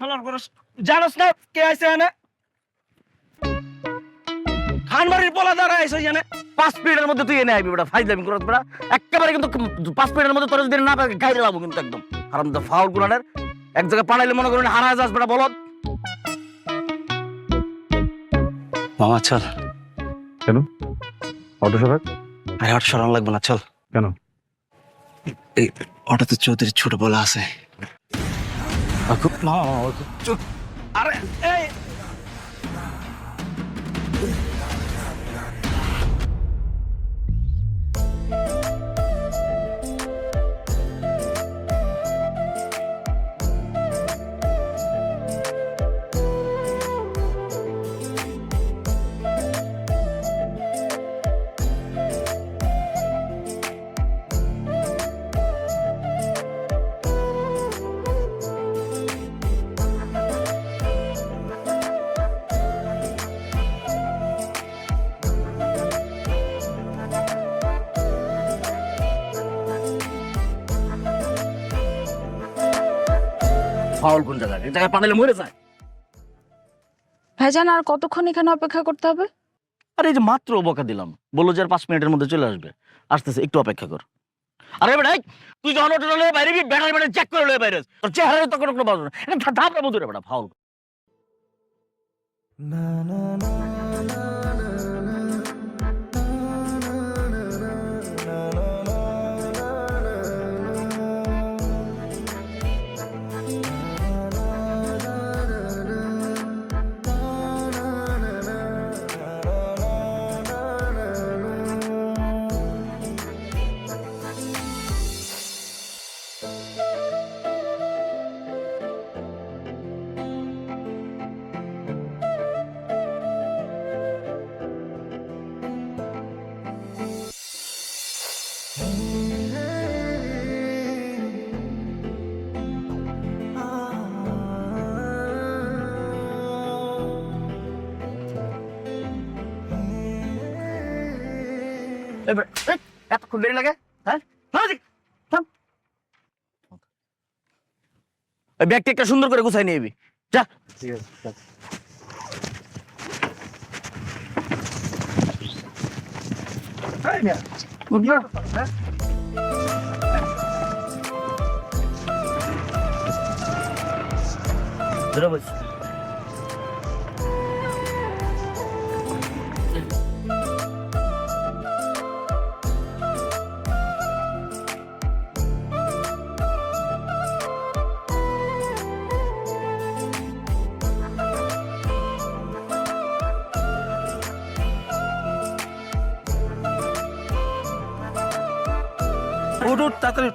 শালার করে জানোস না কে আইছে এনে খানবাড়ির পোলা দ্বারা আইছে এনে পাঁচ মিনিটের মধ্যে তুই এনে আইবি বেটা ফাইজলামি করত বেটা। একেবারে কিন্তু পাঁচ মিনিটের মধ্যে তোর যদি না পাই গাইরে লাবো কিন্তু একদম। হারাম তো ফাউল গুনানের এক জায়গায় পাঠাইলে মনে করেন হারা যাস বেটা বলত মামা চল। অটো সবাই আরে অটো সরান লাগবে না চল। কেন? এই অটোতে চৌধুরী ছোট বলা আছে। আরে এই ফাউল কোন জায়গায়? জায়গায় পাঠাইলে মরে যায়। ভাইজান আর কতক্ষণ এখানে অপেক্ষা করতে হবে? আরে এই যে মাত্র বকা দিলাম। বলল যে আর পাঁচ মিনিটের মধ্যে চলে আসবে। আসতেছে একটু অপেক্ষা কর। আরে বেটা এই, তুই যখন অটো লয়ে বাইরে ব্যাটারি ব্যাটারি চেক করে লয়ে বাইরে তোর চেহারা তো কোনো কোনো বাজনা এটা ধাপড়া বন্ধু রে বেটা ফাউল। এই বেটা, এই, এতক্ষণ দেরি লাগে হ্যাঁ থাম এদিকে, থাম। ওই ব্যাগটা একটা সুন্দর করে গুছাই নিয়ে এবি যা ধরে বস। উঠ উঠ তাড়াতাড়ি।